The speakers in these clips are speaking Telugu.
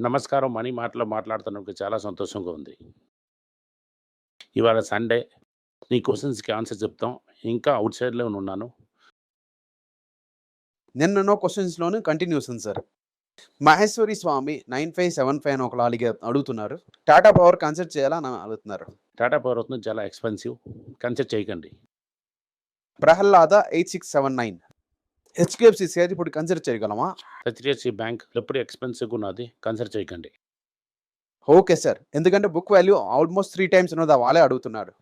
నమస్కారం మనీ మాటలో మాట్లాడుతున్నందుకు చాలా సంతోషంగా ఉంది. ఇవాళ సండే. నీ క్వెషన్స్‌కి ఆన్సర్ చెప్తాం. ఇంకా ఔట్ సైడ్‌లోనే ఉన్నాను. నిన్ననో క్వెషన్స్‌లోనే కంటిన్యూస్ ఉంది సార్. మహేశ్వరి స్వామి 9575 అని ఒకళ్ళు అలిగా అడుగుతున్నారు. టాటా పవర్ కన్సిడర్ చేయాలా అని అడుగుతున్నారు. టాటా పవర్ అవుతుంది చాలా ఎక్స్‌పెన్సివ్. కన్సిడర్ చేయకండి. ప్రహ్లాద 8679 హెచ్‌డిఎఫ్‌సి షేర్ ఇప్పుడు కన్సిడర్ చేయగలమా? హెచ్‌డిఎఫ్‌సి బ్యాంక్ ఎప్పుడు ఎక్స్‌పెన్సివ్‌గా ఉన్నది. కన్సిడర్ చేయకండి. Okay sir. ఎందుకంటే బుక్ వాల్యూ ఆల్మోస్ట్ 3 టైమ్స్ ఉన్నది వాళ్ళే అడుగుతున్నారు.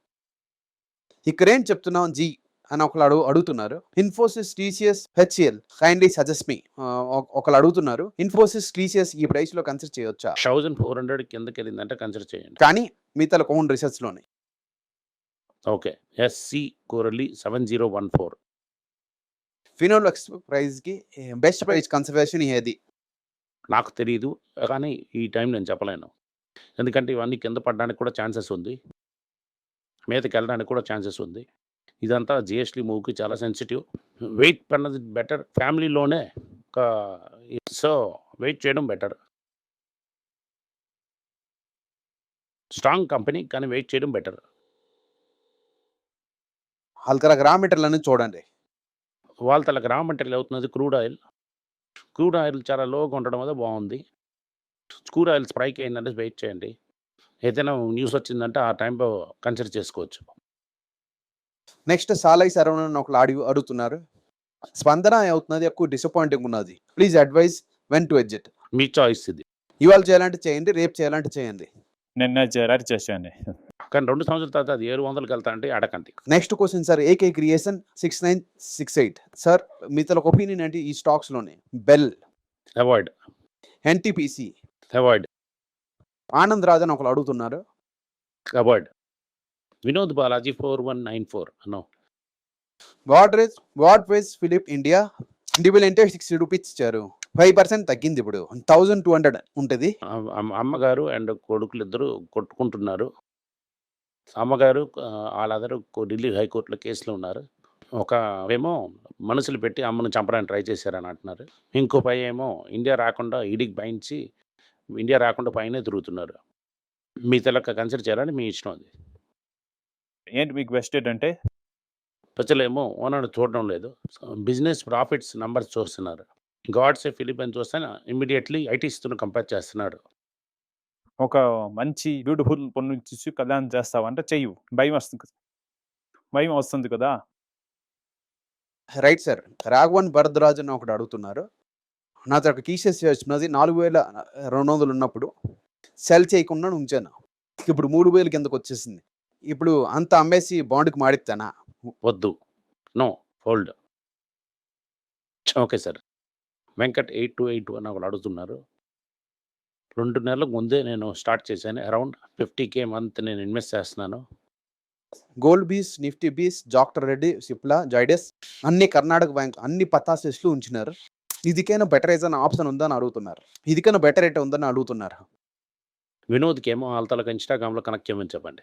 ఇక్కడేం చెప్తున్నాం జీ అని ఒకళ్ళు అడుగు అడుగుతున్నారు. Infosys, TCS, HCL kindly suggest మీ ఒకళ్ళు అడుగుతున్నారు. ఇన్ఫోసిస్, టీసీఎస్ ఈ ప్రైస్‌లో కన్సిడర్ చేయొచ్చా? 1400 కిందకెళ్ళిందంటే కన్సిడర్ చేయండి. కానీ మిగతా ఓన్ రిసర్చ్‌లోనే. ఓకే. ఎస్‌సి కోరలి 7014 ఫినోలెక్స్ ప్రైస్‌కి బెస్ట్ ప్రైస్ కన్సిడరేషన్ ఏది? నాకు తెలీదు. కానీ ఈ టైం నేను చెప్పలేను. ఎందుకంటే ఇవన్నీ కింద పడడానికి కూడా ఛాన్సెస్ ఉంది. మీదకెళ్ళడానికి కూడా ఛాన్సెస్ ఉంది. ఇదంతా జీఎస్టీ మూవ్‌కి చాలా సెన్సిటివ్. వెయిట్ అన్నది బెటర్. ఫ్యామిలీలోనే ఒక సో వెయిట్ చేయడం బెటర్. స్ట్రాంగ్ కంపెనీ కానీ వెయిట్ చేయడం బెటర్. ఆళ్ళ రా మెటీరియల్ చూడండి. వాళ్ళ తలకి రా మెటీరియల్ అవుతున్నది క్రూడ్ ఆయిల్. క్రూడ్ ఆయిల్ చాలా లోగా ఉండడం వల్ల బాగుంది. క్రూడ్ ఆయిల్ స్ప్రైక్ అయిందంటే వెయిట్ చేయండి. ఏదైనా న్యూస్ వచ్చిందంటే ఆ టైంలో కన్సిడర్ చేసుకోవచ్చు. నెక్స్ట్ సాలై శరవణన్ అని ఒకళ్ళు అడుగు అడుగుతున్నారు. స్పందన అవుతున్నది ఎక్కువ డిసప్పాయింటింగ్ ఉన్నది. Please advise when to exit. Me choice ఇది. ఇవాళ చేయాలంటే చేయండి. రేపు చేయాలంటే చేయండి. నిన్న చేరారు చేశాను. కానీ 2 సంవత్సరాల తర్వాత అది 700కి వెళ్తా అంటే అడగండి. Next question sir AK creation 6968 sir మీ తలకు ఒపీనియన్ ఏంటి ఈ స్టాక్స్‌లోనే? BEL, avoid. NTPC, avoid. Anand Raj అని ఒకళ్ళు అడుగుతున్నారు. Avoid. Vinod Balaji 4194 no. What race what ways Philip India individual అంటే 60 రూపీస్ ఇచ్చారు. 5% తగ్గింది ఇప్పుడు. 1200 ఉంటది. అమ్ అమ్ అమ్మగారు అండ్ కొడుకులిద్దరూ కొట్టుకుంటున్నారు. అమ్మగారు ఆహ్, ఆళ్ళందరూ ఢిల్లీ హైకోర్ట్‌లో కేసులో ఉన్నారు. ఒక ఏమో మనుషులు పెట్టి అమ్మను చంపడానికి ట్రై చేశారని అంటున్నారు. ఇంకో పై ఏమో ఇండియా రాకుండా ఈడీకి బెయించి ఇండియా రాకుండా పైనే తిరుగుతున్నారు. మీ తెలక కన్సిడర్ చేయాలని మీ ఇష్టం అది. ఏంటి మీకు బెస్ట్ ఏంటంటే? ప్రజలేమో ఓనర్‌ని చూడడం లేదు. బిజినెస్ ప్రాఫిట్స్ నంబర్స్ చూస్తున్నారు. గాడ్సే ఫిలిప్ అని చూస్తే ఇమ్మీడియేట్‌లీ ఐటీస్‌తోని కంపేర్ చేస్తున్నాడు. ఒక మంచి బ్యూటిఫుల్ పొన్ను చూసి కళ్యాణం చేస్తావంటే చెయ్యు. భయం వస్తుంది. కదా! భయం వస్తుంది కదా! Right sir. రాఘవన్ భరద్వాజ్ అని ఒకడు అడుగుతున్నారు. నా దగ్గర కీసెస్ చేస్తున్నది 4200 ఉన్నప్పుడు సెల్ చేయకుండా ఉంచాను. ఇప్పుడు 3000 కిందకొచ్చేసింది. ఇప్పుడు అంత అమ్మేసి బాండ్‌కి మాడిత్తానా? వద్దు. No. Hold. Okay sir. Venkat 8282 అని ఒకళ్ళు అడుగుతున్నారు. 2 నెలలకు ముందే నేను స్టార్ట్ చేశాను. అరౌండ్ 50,000 మంత్ నేను ఇన్వెస్ట్ చేస్తున్నాను. Gold bees, Nifty bees, doctor Reddy, Cipla, Zydus అన్ని కర్ణాటక బ్యాంక్ అన్ని పతాసెస్‌లు ఉంచినారు. ఇదికైనా బెటర్ ఏదైనా ఆప్షన్ ఉందా అని అడుగుతున్నారు. ఇదికైనా బెటర్ రేట్ ఉందని అడుగుతున్నారు. వినోద్‌కేమో ఆళ్ళ తాలూకా ఇన్‌స్టాగ్రామ్‌లో కనెక్ట్ చేయమని చెప్పండి.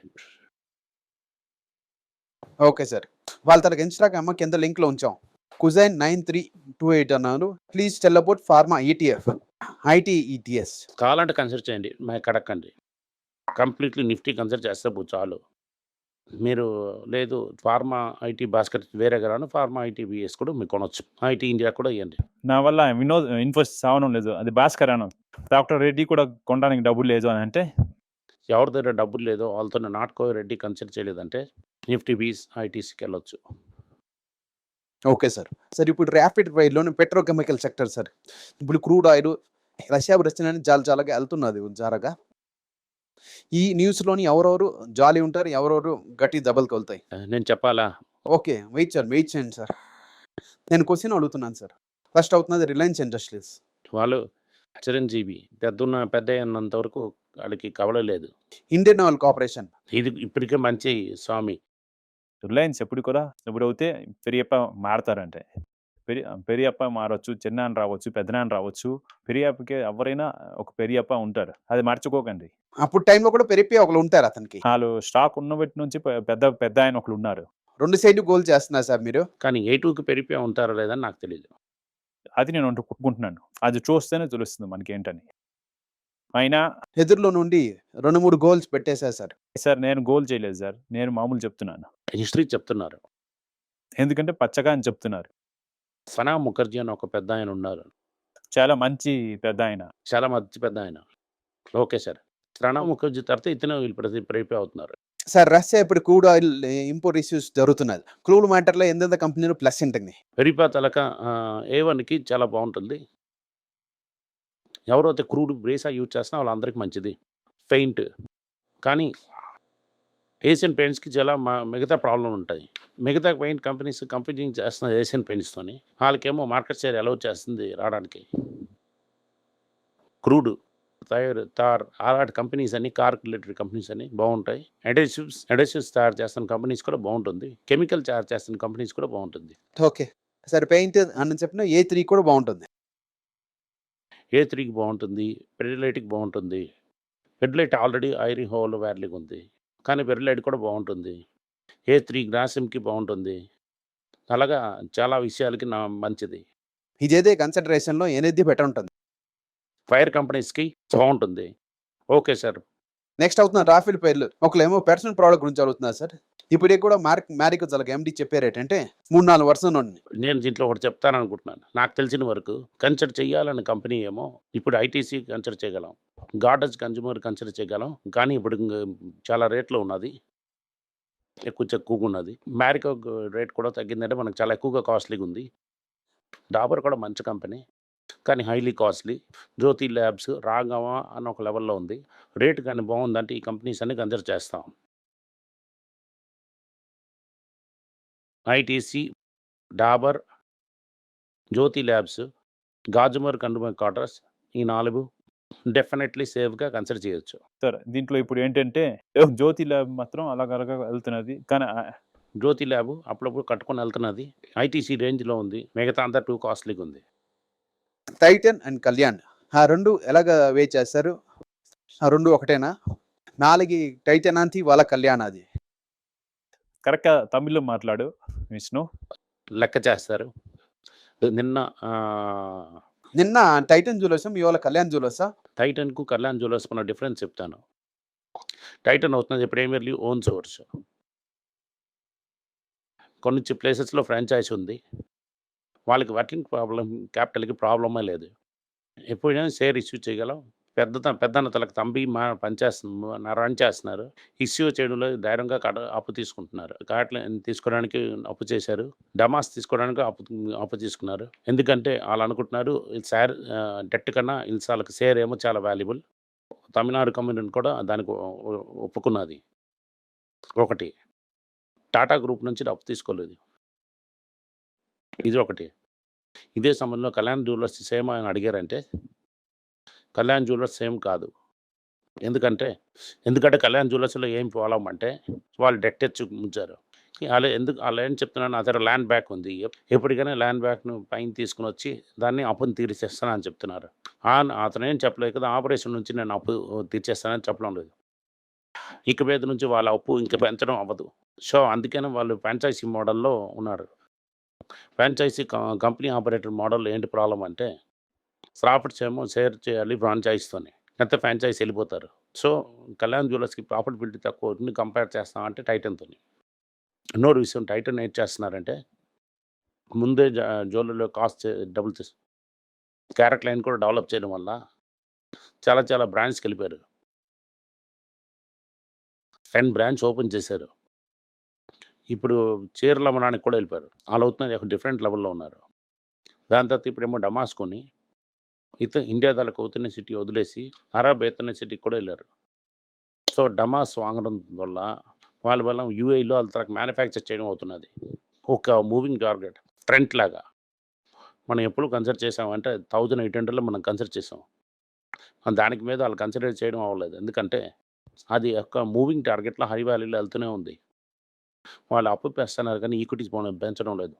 Okay sir. వాళ్ళ తనకి ఇన్‌స్టాగ్రామ్ కింద లింక్‌లో ఉంచాం. కుజైన్ 9328 అన్నారు. Please tell about pharma ETF. IT ETS. కావాలంటే కన్సిడర్ చేయండి. నాకు అడగకండి. కంప్లీట్‌లీ నిఫ్టీ కన్సిడర్ చేస్తే పో చాలు. మీరు లేదు ఫార్మా, ఐటీ బాస్కెట్ వేరేగా రాను ఫార్మా, ఐటీ బిఎస్ కూడా మీరు కొనొచ్చు. ఐటీ ఇండియా కూడా ఇయ్యండి. నా వల్ల వినోద్ ఇన్ఫోసిస్ అవ్వడం లేదు. అది భాస్కర్ అను. డాక్టర్ రెడ్డి కూడా కొనడానికి డబ్బులు లేదు అని అంటే ఎవరి దగ్గర డబ్బులు లేదో వాళ్ళతోని నాటుకో రెడ్డి కన్సిడర్ చేయలేదంటే Nifty bees, ఐటీస్‌కెళ్ళొచ్చు. Okay sir. Sir ఇప్పుడు ర్యాపిడ్ ఫైర్‌లోని పెట్రోకెమికల్ సెక్టర్ సార్. ఇప్పుడు క్రూడ్ ఆయిల్ రష్యా రచన చాలా చాలాగా వెళ్తున్నది జారగా. ఈ న్యూస్‌లోని ఎవరెవరు జాలీ ఉంటారు. ఎవరెవరు గట్టి దెబ్బలు తగులుతాయి. నేను చెప్పాలా? ఓకే. Wait sir. వెయిట్ చేయండి సార్. నేను క్వెషన్ అడుగుతున్నాను సార్. ఫస్ట్ అవుతున్నది రిలయన్స్ ఇండస్ట్రీస్. వాళ్ళు చిరంజీవి పెద్దున్న పెద్దయ్యన్నంత వరకు ఆళ్ళకి కవల లేదు. Indian oil corporation. ఇది ఇప్పటికే మంచి స్వామి. రిలయన్స్ ఎప్పుడు కూడా ఎప్పుడైతే పెరియప్ప మారతారంటే పెరి పెరియప్ప మారొచ్చు. చిన్నాన్న రావచ్చు. పెద్దనాన్న రావచ్చు. పెరియప్పకి ఎవరైనా ఒక పెరియప్ప ఉంటారు. అది మర్చిపోకండి. అప్పుడు టైంలో కూడా పెరిపి ఒకళ్ళు ఉంటారు అతనికి. ఆళ్ళు స్టాక్ ఉన్నబట్టి నుంచి పె పెద్ద పెద్దాయన ఒకళ్ళు ఉన్నారు. 2 సైడ్‌లు గోల్ చేస్తున్నారు సార్ మీరు. కానీ ఏ టూకి పెరిగిపోయి ఉంటారో లేదని నాకు తెలీదు. అది నేను ఒప్పుకుంటున్నాను. అది చూస్తేనే తెలుస్తుంది మనకేంటని. అయినా ఎదురులో నుండి రెండు మూడు గోల్స్ పెట్టేశారు సార్. సార్ నేను గోల్ చేయలేదు సార్. నేను మామూలు చెప్తున్నాను. హిస్టరీ చెప్తున్నారు. ఎందుకంటే పచ్చగా అని చెప్తున్నారు. సనా ముఖర్జీ అని ఒక పెద్ద ఆయన ఉన్నారు. చాలా మంచి పెద్ద ఆయన. చాలా మంచి పెద్ద ఆయన. Okay sir. ప్రణబ్ ముఖర్జీ తర్వాత ఇతనే వీళ్ళు ప్రతి ప్రిపేర్ అవుతున్నారు. సార్ రష్యా ఇప్పుడు క్రూడ్ ఆయిల్ ఇంపోర్ట్ ఇష్యూస్ జరుగుతున్నది క్రూడ్ మ్యాటర్లో ఎంతెంత కంపెనీలు ప్లస్ ఉంటుంది? వెరిపా తలక ఏ వన్కి చాలా బాగుంటుంది. ఎవరైతే క్రూడ్ బ్రేసా యూజ్ చేస్తున్నా వాళ్ళందరికీ మంచిది. పెయింట్. కానీ ఏషియన్ పెయింట్స్కి చాలా మా మిగతా ప్రాబ్లం ఉంటాయి. మిగతా పెయింట్ కంపెనీస్ కంపెనీ చేస్తున్న ఏషియన్ పెయింట్స్తోని వాళ్ళకేమో మార్కెట్ షేర్ అలౌ చేస్తుంది రావడానికి. క్రూడ్ తయారు తార్ అలాంటి కంపెనీస్ అన్ని కార్ రిలేటెడ్ కంపెనీస్ అన్ని బాగుంటాయి. అడేసివ్స్ అడేసివ్స్ తయారు చేస్తున్న కంపెనీస్ కూడా బాగుంటుంది. కెమికల్ తయారు చేస్తున్న కంపెనీస్ కూడా బాగుంటుంది. ఓకే. సరే పెయింట్ అని చెప్పిన ఏ త్రీ కూడా బాగుంటుంది. ఏ త్రీకి బాగుంటుంది పెరిలైట్కి బాగుంటుంది. పెరిలైట్ ఆల్రెడీ ఐరీ హోల్ వ్యాలీకి ఉంది. కానీ పెరిలైట్ కూడా బాగుంటుంది. ఏ త్రీ గ్రాసిమ్కి బాగుంటుంది. అలాగా చాలా విషయాలకి నా మంచిది. ఇదేదే కన్సిడరేషన్లో ఎనిమిది బెటర్ ఉంటుంది. ఫైర్ కంపెనీస్కి బాగుంటుంది. Okay sir. నెక్స్ట్ అవుతున్న రాఫెల్ పేర్లు ఒకళ్ళేమో పర్సనల్ ప్రోడక్ట్ గురించి అడుగుతున్నారు సార్. ఇప్పుడు కూడా మార్క్ మ్యారిక్ జలగ ఎండి చెప్పారు ఏంటంటే మూడు నాలుగు వర్షం నుండి నేను దీంట్లో ఒకటి చెప్తాను అనుకుంటున్నాను నాకు తెలిసిన వరకు కన్సిడర్ చేయాలన్న కంపెనీ ఏమో ఇప్పుడు ఐటీసీ కన్సిడర్ చేయగలం. గార్డెన్స్ కన్జ్యూమర్ కన్సిడర్ చేయగలం. కానీ ఇప్పుడు చాలా రేట్లో ఉన్నది. ఎక్కువ ఎక్కువగా ఉన్నది. మ్యారికో రేట్ కూడా తగ్గిందంటే మనకు చాలా ఎక్కువగా కాస్ట్లీగా ఉంది. డాబర్ కూడా మంచి కంపెనీ. కానీ highly costly. Jyothy labs Raghava అని ఒక లెవెల్లో ఉంది. రేట్ కానీ బాగుందంటే ఈ కంపెనీస్ అన్ని కన్సిడర్ చేస్తాం. ఐటీసీ డాబర్ జ్యోతి ల్యాబ్స్ గాజుమర్ కండుమర్ క్వార్టర్స్ ఈ నాలుగు డెఫినెట్లీ సేఫ్గా కన్సిడర్ చేయొచ్చు. సార్ దీంట్లో ఇప్పుడు ఏంటంటే జ్యోతి ల్యాబ్ మాత్రం అలాగలగా వెళ్తున్నది. కానీ జ్యోతి ల్యాబ్ అప్పుడప్పుడు కట్టుకొని వెళ్తున్నది. ఐటీసీ రేంజ్లో ఉంది. మిగతా అంతా టూ కాస్ట్లీగా ఉంది. టైటన్ అండ్ కళ్యాణ్ ఆ రెండు ఎలాగ వే చేస్తారు? ఆ రెండు ఒకటేనా? నాలుగు టైటన్ అంతి వాళ్ళ కళ్యాణ్ అది కరెక్ట్గా తమిళ్ళో మాట్లాడు. విష్ణు లెక్క చేస్తారు. నిన్న నిన్న టైటన్ జ్యువెలర్స్ ఇవాళ కళ్యాణ్ జ్యువెలర్సా టైటన్కు కళ్యాణ్ జ్యువెలర్స్ ఉన్న డిఫరెన్స్ చెప్తాను. టైటన్ అవుతున్నది ప్రీమియర్లీ ఓన్ సోర్స్ కొన్ని ప్లేసెస్లో ఫ్రాంచైజ్ ఉంది. వాళ్ళకి వర్కింగ్ ప్రాబ్లం క్యాపిటల్కి ప్రాబ్లమే లేదు. ఎప్పుడైనా షేర్ ఇష్యూ చేయగలం? పెద్ద పెద్దన్న తలకు తంబి మా పనిచేస్తున్న రన్ చేస్తున్నారు. ఇష్యూ చేయడంలో ధైర్యంగా కడ అప్పు తీసుకుంటున్నారు. కాట్ల తీసుకోవడానికి అప్పు చేశారు. డమాస్ తీసుకోవడానికి అప్పు అప్పు తీసుకున్నారు. ఎందుకంటే వాళ్ళు అనుకుంటున్నారు సార్ డెట్ కన్నా ఇల్స్ వాళ్ళకి షేర్ ఏమో చాలా వాల్యుబుల్. తమిళనాడు కమ్యూనిటీ కూడా దానికి ఒప్పుకున్నది. ఒకటి. టాటా గ్రూప్ నుంచి అప్పు తీసుకోలేదు. ఇది ఒకటి. ఇదే సమయంలో కళ్యాణ్ జ్యువెలర్స్ సేమ్ ఆయన అడిగారంటే కళ్యాణ్ జ్యువెలర్స్ సేమ్ కాదు. ఎందుకంటే ఎందుకంటే కళ్యాణ్ జ్యువెలర్స్లో ఏం ప్రాబ్లం అంటే వాళ్ళు డెట్ తెచ్చి ఉంచారు. అలా ఎందుకు అలా ఏం చెప్తున్నాను నా దగ్గర ల్యాండ్ బ్యాక్ ఉంది. ఎప్పటికైనా ల్యాండ్ బ్యాక్ను పైన తీసుకుని వచ్చి దాన్ని అప్పును తీర్చేస్తానని చెప్తున్నారు. ఆ- అతను ఏం చెప్పలేదు కదా ఆపరేషన్ నుంచి నేను అప్పు తీర్చేస్తానని చెప్పడం లేదు. ఇక మీద నుంచి వాళ్ళ అప్పు ఇంకా పెంచడం అవ్వదు. సో అందుకనే వాళ్ళు ఫ్రాంచైజీ మోడల్లో ఉన్నారు. ఫ్రాంచైజీ కంపెనీ ఆపరేటర్ మోడల్ ఏంటి ప్రాబ్లం అంటే ప్రాఫిట్స్ ఏమో షేర్ చేయాలి ఫ్రాంచైజీతోని. ఎంత ఫ్రాంచైజ్ వెళ్ళిపోతారు. సో కళ్యాణ్ జ్యువెలర్స్కి ప్రాఫిటబిలిటీ తక్కువ కంపేర్ కంపేర్ చేస్తామంటే టైటన్తో ఎన్నో విషయం టైటన్ ఏం చేస్తున్నారంటే ముందే జ్యువెలరీలో కాస్ట్ డబుల్ చేసి క్యారెట్ లైన్ కూడా డెవలప్ చేయడం వల్ల చాలా చాలా బ్రాండ్స్కి వెళ్ళిపోయారు టెన్ బ్రాంచ్ ఓపెన్ చేశారు. ఇప్పుడు చీరలు అమ్మడానికి కూడా వెళ్ళిపోయారు. వాళ్ళు అవుతున్నారు ఒక డిఫరెంట్ లెవెల్లో ఉన్నారు. దాని తర్వాత ఇప్పుడేమో డమాస్కొని ఇత ఇండియా దాకా అవుతున్న సిటీ వదిలేసి అరబ్ అవుతున్న సిటీకి కూడా వెళ్ళారు. సో డమాస్ వాంగడం వల్ల వాళ్ళ వల్ల యూఏలో వాళ్ళ తరకు మ్యానుఫ్యాక్చర్ చేయడం అవుతున్నది. ఒక మూవింగ్ టార్గెట్ ట్రెంట్ లాగా. మనం ఎప్పుడు కన్సిడర్ చేసామంటే థౌజండ్ ఎయిట్ హండ్రెడ్లో మనం కన్సిడర్ చేసాం. దానికి మీద వాళ్ళు కన్సిడర్ చేయడం అవ్వలేదు. ఎందుకంటే అది ఒక మూవింగ్ టార్గెట్లో హై వ్యాలీలో వెళ్తూనే ఉంది. వాళ్ళు అప్పు పెస్తున్నారు కానీ ఈక్విటీస్ పెంచడం లేదు.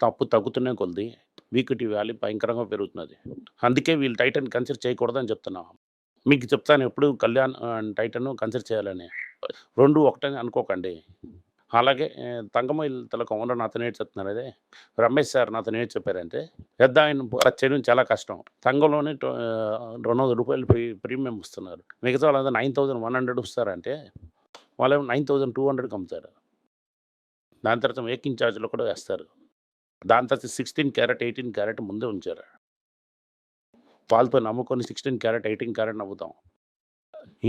తప్పు తగ్గుతూనే కొద్ది ఈక్విటీ వాల్యూ భయంకరంగా పెరుగుతున్నది. అందుకే వీళ్ళు టైటన్ కన్సిడర్ చేయకూడదని చెప్తున్నాం. మీకు చెప్తాను ఎప్పుడు కళ్యాణ్ టైటన్ కన్సిడర్ చేయాలని. రెండు ఒకటని అనుకోకండి. అలాగే ఆ, తంగమయిల్ తలకు ఓనర్ నాతో నేర్చు చెప్తున్నారు అదే. రమేష్ సార్ నాతో నేర్చు చెప్పారంటే పెద్ద ఆయన చేయడం చాలా కష్టం. తంగంలోనే రెండు వందల రూపాయలు ప్రీ ప్రీమియం ఇస్తున్నారు. మిగతా వాళ్ళంతా నైన్ థౌజండ్ వన్ హండ్రెడ్ ఇస్తారంటే వాళ్ళు నైన్ థౌజండ్ టూ హండ్రెడ్కి అమ్ముతారు. దాని తర్వాత మేకింగ్ ఛార్జ్లో కూడా వేస్తారు. దాని తర్వాత సిక్స్టీన్ క్యారెట్ ఎయిటీన్ క్యారెట్ ముందే ఉంచారు. పాలతో నమ్ముకొని సిక్స్టీన్ క్యారెట్ ఎయిటీన్ క్యారెట్ నవ్వుతాం.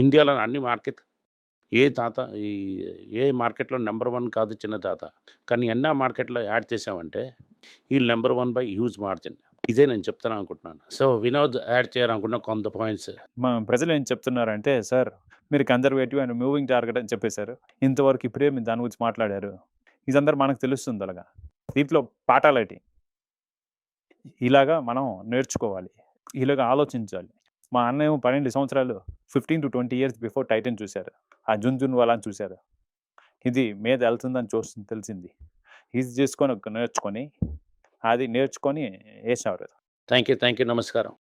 ఇండియాలో అన్ని మార్కెట్ ఏ తాత ఈ ఏ మార్కెట్లో నెంబర్ వన్ కాదు చిన్న తాత. కానీ ఎన్న మార్కెట్లో యాడ్ చేసామంటే ఈ number one by huge margin ఇదే నేను చెప్తాను అనుకుంటున్నాను. సో వినోద్ యాడ్ చేయాలనుకున్న కొంత పాయింట్స్ మా ప్రజలు ఏం చెప్తున్నారంటే సార్ మీరు కన్జర్వేటివ్ అండ్ మూవింగ్ టార్గెట్ అని చెప్పేశారు. ఇంతవరకు ఇప్పుడే మీరు దాని గురించి మాట్లాడారు. ఇదందరూ మనకు తెలుస్తుంది అలాగా. దీంట్లో పాఠాలేటి? ఇలాగా మనం నేర్చుకోవాలి. ఇలాగా ఆలోచించాలి. మా అన్నయ్య పన్నెండు సంవత్సరాలు fifteen to twenty years before Titan చూశారు. ఆ జున్ జున్ వాళ్ళని చూశారు. ఇది మీద వెళ్తుందని చూస్తుంది తెలిసింది. ఇది చేసుకొని ఒక నేర్చుకొని అది నేర్చుకొని వేసారు థ్యాంక్ యూ థ్యాంక్ యూ నమస్కారం.